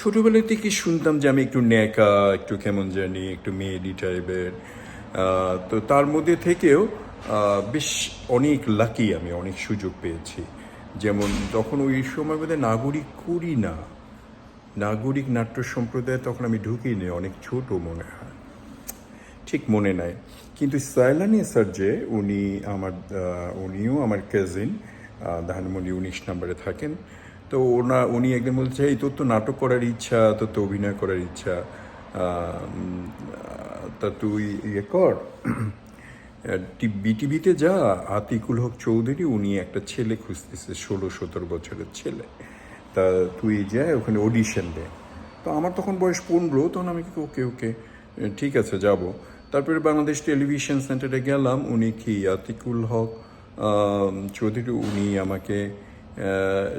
ছোটোবেলা থেকে শুনতাম যে আমি একটু ন্যাকা, একটু কেমন জানি, একটু মেয়েলি টাইপের। তো তার মধ্যে থেকেও বেশ অনেক লাকি আমি, অনেক সুযোগ পেয়েছি। যেমন তখন ওই সময় বোধ নাগরিক করি না, নাগরিক নাট্য সম্প্রদায়ে তখন আমি ঢুকিনি, অনেক ছোট মনে হয়। ঠিক মনে নাই। কিন্তু সাইলানি স্যার যে, উনি আমার উনিও আমার কাজিন ধানমন্ডি উনিশ নম্বরে থাকেন তো ওনা, উনি একদিন বলছে, এই তোর তো নাটক করার ইচ্ছা, তোর তো অভিনয় করার ইচ্ছা তা তুই ইয়ে কর। বিটিভিতে যা, আতিকুল হক চৌধুরী, উনি একটা ছেলে খুঁজতেছে, ষোলো সতেরো বছরের ছেলে। তা তুই যায় ওখানে অডিশন দে। তো আমার তখন বয়স পনেরো, তখন আমি ওকে ওকে ঠিক আছে, যাব। তারপরে বাংলাদেশ টেলিভিশন সেন্টারে গেলাম, উনি কি, আতিকুল হক চৌধুরী, উনি আমাকে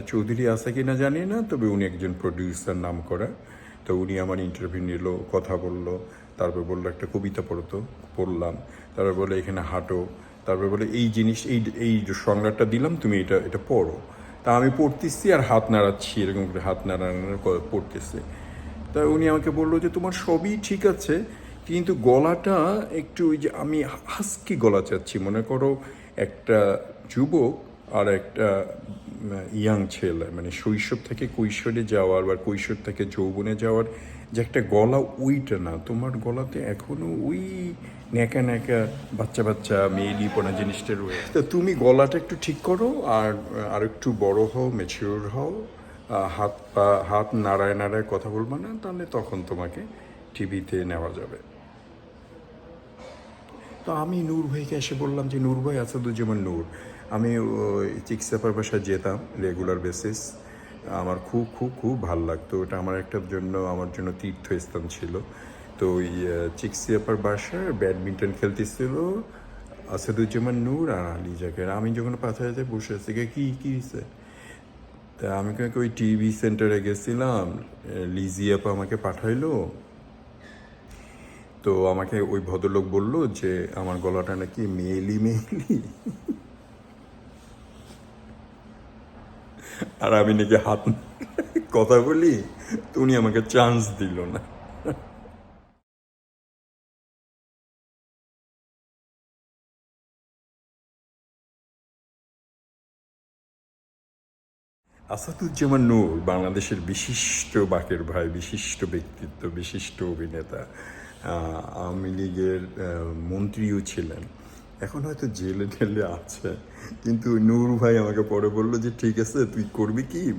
চৌধুরী আছে কি না জানি না, তবে উনি একজন প্রডিউসার নাম করা। তো উনি আমার ইন্টারভিউ নিল, কথা বলল, তারপর বলল, একটা কবিতা পড়তো পড়লাম, তারপর বলে এখানে হাঁটো। তারপর বলে এই জিনিস, এই এই সংজ্ঞাটা দিলাম, তুমি এটা এটা পড়ো। তা আমি পড়তেছি আর হাত নাড়াচ্ছি, এরকম করে হাত নাড়ানোর পড়তেছি। তা উনি আমাকে বলল যে, তোমার সবই ঠিক আছে, কিন্তু গলাটা একটু ওই যে, আমি হাস্কি গলা চাচ্ছি। মনে করো একটা যুবক আর একটা ইয়াং ছেলে মানে শৈশব থেকে কৈশোরে যাওয়ার বা কৈশোর থেকে যৌবনে যাওয়ার যে একটা গলা ওইটা না। তোমার গলাতে এখনও ওই ন্যাকা ন্যাকা বাচ্চা বাচ্চা মেয়েলিপনা জিনিসটা রয়েছে তো তুমি গলাটা একটু ঠিক করো আর আর একটু বড় হও ম্যাচিওর হও। হাত পা হাত নাড়ায় নাড়ায় কথা বলবে না, তাহলে তখন তোমাকে টিভিতে নেওয়া যাবে। তো আমি নূর ভাইকে এসে বললাম যে নূর ভাই আসাদুজ্জামান নূর। আমি চিকিৎসাপার বাসায় যেতাম রেগুলার বেসিস। আমার খুব খুব খুব ভালো লাগতো। ওটা আমার একটার জন্য আমার জন্য তীর্থস্থান ছিল। তো ওই চিকিৎসাপার বাসায় ব্যাডমিন্টন খেলতেছিল আসাদুজ্জামান নূর আর আলী জাকের। আমি যখন পাথায় বসে আছি কে, কী তা আমি ওই টিভি সেন্টারে গেছিলাম লিজিয়াপা আমাকে পাঠাইলো। তো আমাকে ওই ভদ্রলোক বলল যে, আমার গলাটা নাকি মেয়েলি মেয়েলি। আর আমি নাকি হাত কথা বলি উনি আমাকে চান্স দিল না। আসাদুজ্জামান নূর বাংলাদেশের বিশিষ্ট বাকের ভাই, বিশিষ্ট ব্যক্তিত্ব, বিশিষ্ট অভিনেতা। আওয়ামী লীগের মন্ত্রীও ছিলেন। এখন হয়তো জেলে টেলে আছে। কিন্তু নূর ভাই আমাকে পরে বলল যে, ঠিক আছে, তুই করবি কি?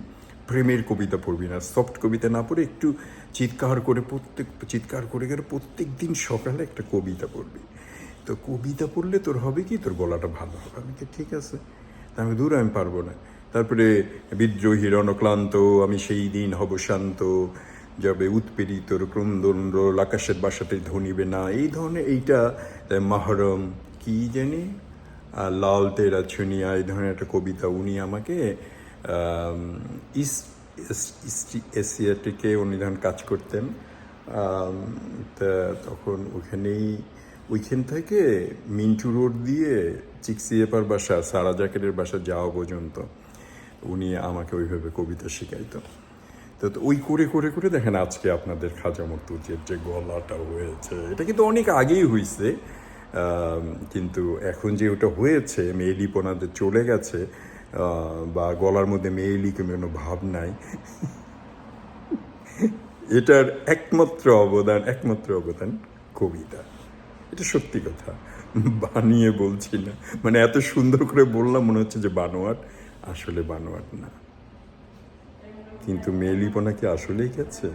প্রেমের কবিতা পড়বি না সফট কবিতা না পড়ে একটু চিৎকার করে প্রত্যেক, চিৎকার করে গেলে প্রত্যেক দিন সকালে একটা কবিতা পড়বি। তো কবিতা পড়লে তোর হবে কি? তোর গলাটা ভালো হবে। আমি তো ঠিক আছে। তা আমি দূর, আমি পারব না। তারপরে বিদ্রোহী, রণক্লান্ত, আমি সেই দিন হব শান্ত। যাবে উৎপীড়িত ক্রন্দন্দ্র আকাশের বাসাতে ধনিবে না। এই ধরনের এইটা মাহরম, কি জানি? লাল তেরা ছুনিয়া, এই ধরনের একটা কবিতা উনি আমাকে ইস্ট ইস্ট- এশিয়াটিকে উনি যখন কাজ করতেন। তা তখন ওখানেই, ওইখান থেকে মিন্টু রোড দিয়ে চিকসিয়েপার বাসা, সারা জ্যাকেটের বাসা যাওয়া পর্যন্ত উনি আমাকে ওইভাবে কবিতা শেখাইতো। তো ওই করে করে করে দেখেন আজকে আপনাদের খাজা মর্তুজের যে গলাটা হয়েছে, এটা কিন্তু অনেক আগেই হয়েছে কিন্তু এখন যে ওটা হয়েছে মেয়েলিপনাদের চলে গেছে বা গলার মধ্যে মেয়েলি কোনো ভাব নাই। এটার একমাত্র অবদান একমাত্র অবদান কবিতা। এটা সত্যি কথা, বানিয়ে বলছি না। মানে এত সুন্দর করে বললাম, মনে হচ্ছে যে বানোয়াট আসলে বানোয়াট না। কিন্তু মেয়েলিপনা কি আসলেই গেছে?